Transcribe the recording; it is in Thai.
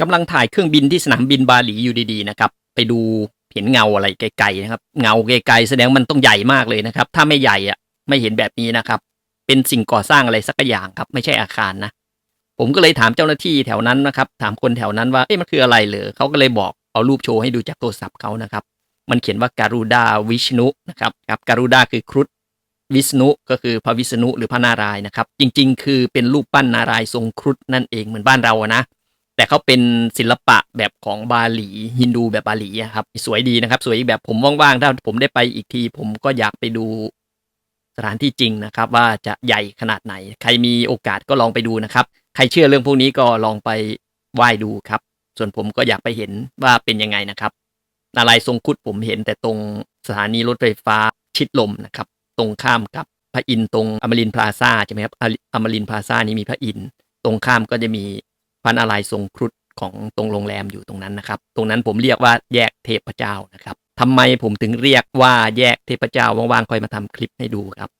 กำลังถ่ายเครื่องบินที่สนามบินบาหลีอยู่ดีๆนะครับ ไปดูเห็นเงาอะไรไกลๆนะครับ เงาไกลๆแสดงมันต้องใหญ่มากเลยนะครับ ถ้าไม่ใหญ่อะไม่เห็นแบบนี้นะครับ เป็นสิ่งก่อสร้างอะไรสักอย่างครับ ไม่ใช่อาคารนะ ผมก็เลยถามเจ้าหน้าที่แถวนั้นนะครับ ถามคนแถวนั้นว่าเอ๊ะมันคืออะไรเหรอเขาก็เลยบอกเอารูปโชว์ให้ดูจากโทรศัพท์เขานะครับ มันเขียนว่าการุดาวิชนุนะครับครับการุดาคือครุฑวิษณุก็คือพระวิษณุหรือพระนารายณ์นะครับ จริงๆ คือเป็นรูปปั้นนารายณ์ทรงครุฑนั่นเองเหมือนบ้านเราอะนะ แต่เขาเป็นศิลปะแบบของบาหลีฮินดูแบบบาหลีครับสวยดีนะครับ สวยอีกแบบผมว่างๆถ้าผมได้ไปอีกที ผมก็อยากไปดูสถานที่จริงนะครับ ว่าจะใหญ่ขนาดไหน ใครมีโอกาสก็ลองไปดูนะครับ ใครเชื่อเรื่องพวกนี้ก็ลองไปไหว้ดูครับ ส่วนผมก็อยากไปเห็นว่าเป็นยังไงนะครับนารายทรงคุดผมเห็นแต่ตรงสถานีรถไฟฟ้าชิดลมนะครับ ตรงข้ามกับพระอินทร์ตรงอมรินพลาซ่าใช่ไหมครับอมรินพลาซ่านี่มีพระอินทร์ตรงข้ามก็จะมี พระนารายณ์ทรงครุฑของตรงโรงแรมอยู่ตรงนั้นนะครับ ตรงนั้นผมเรียกว่าแยกเทพเจ้านะครับทำไมผมถึงเรียกว่าแยกเทพเจ้าว่างๆคอยมาทำคลิปให้ดูครับ